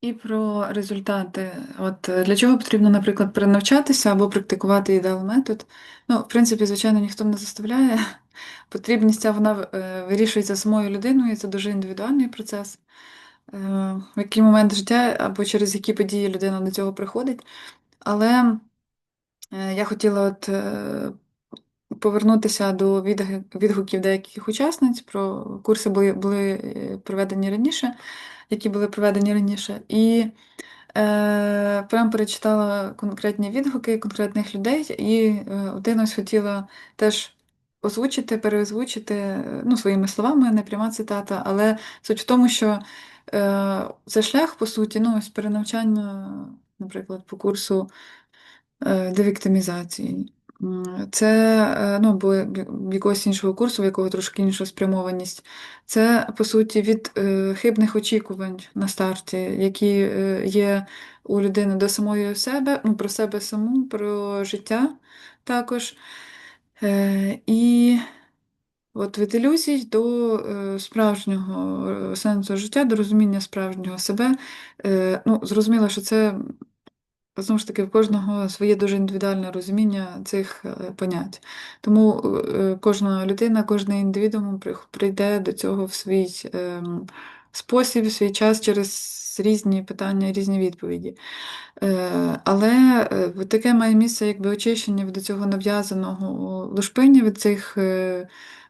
І про результати. От е, для чого потрібно, наприклад, перенавчатися або практикувати ідеал метод. Ну, в принципі, звичайно, ніхто не заставляє. Потрібність ця вона е, вирішується самою людиною, і це дуже індивідуальний процес. Е, В який момент життя або через які події людина до цього приходить. Але я хотіла от повернутися до відгуків деяких учасниць про курси були, були е, проведені раніше, які були проведені раніше. І Е, Прям перечитала конкретні відгуки конкретних людей, і е, один ось хотіла теж озвучити, переозвучити е, ну, своїми словами, не пряма цитата, але суть в тому, що е, це шлях, по суті, ну, ось перенавчання, наприклад, по курсу девіктимізації. Це е, ну, бо якогось іншого курсу, в якого трошки інша спрямованість. Це, по суті, від е, хибних очікувань на старті, які е, є у людини до самої себе, ну, про себе саму, про життя також. Е, І от від ілюзій до е, справжнього е, сенсу життя, до розуміння справжнього себе. Е, Ну, Зрозуміло, що це. Знову ж таки, в кожного своє дуже індивідуальне розуміння цих е, понять. Тому е, кожна людина, кожен індивідуум прийде до цього в свій ем, спосіб, в свій час через різні питання, різні відповіді. Е, Але таке має місце якби очищення від цього нав'язаного лушпиння, від цих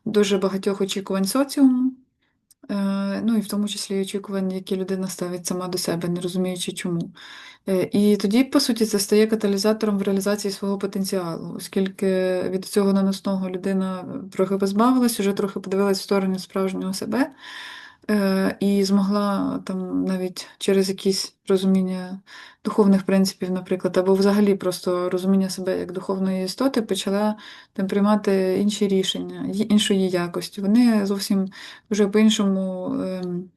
дуже багатьох очікувань соціуму. Е, Ну і в тому числі очікування, які людина ставить сама до себе, не розуміючи чому. Е, І тоді, по суті, це стає каталізатором в реалізації свого потенціалу, оскільки від цього наносного людина трохи позбавилась, вже трохи подивилась в сторону справжнього себе і змогла там навіть через якісь розуміння духовних принципів, наприклад, або взагалі просто розуміння себе як духовної істоти, почала там приймати інші рішення, іншої якості. Вони зовсім вже по-іншому. ем,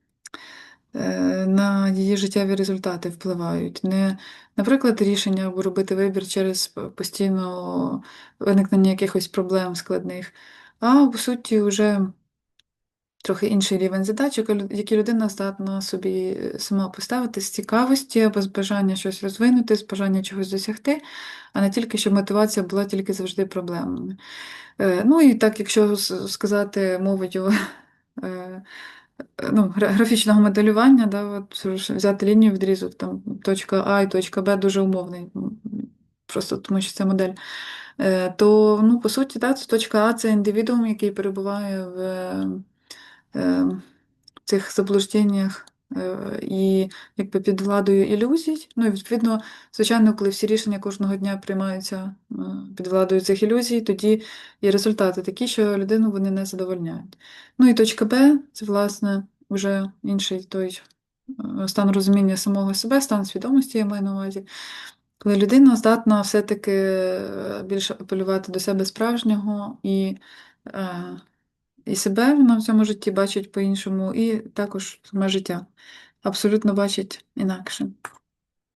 е, На її життєві результати впливають. Не, наприклад, рішення або робити вибір через постійно виникнення якихось проблем складних, а по суті, вже трохи інший рівень задач, які людина здатна собі е, сама поставити з цікавості або з бажання щось розвинути, з бажання чогось досягти, а не тільки, щоб мотивація була тільки завжди проблемами. Е, Ну і так, якщо сказати мовою е, ну, графічного моделювання, да, от взяти лінію відрізок, там точка А і точка Б дуже умовний, просто тому що це модель. То, ну, по суті, да, точка А це індивідуум, який перебуває в цих заблужденнях е, і якби під владою ілюзій. Ну і відповідно, звичайно, коли всі рішення кожного дня приймаються е, під владою цих ілюзій, тоді є результати такі, що людину вони не задовольняють. Ну і точка Б це, власне, вже інший той е, стан розуміння самого себе, стан свідомості, я маю на увазі. Коли людина здатна все-таки е, більше апелювати до себе справжнього і е, і себе вона в цьому житті бачить по-іншому, і також саме життя абсолютно бачить інакше.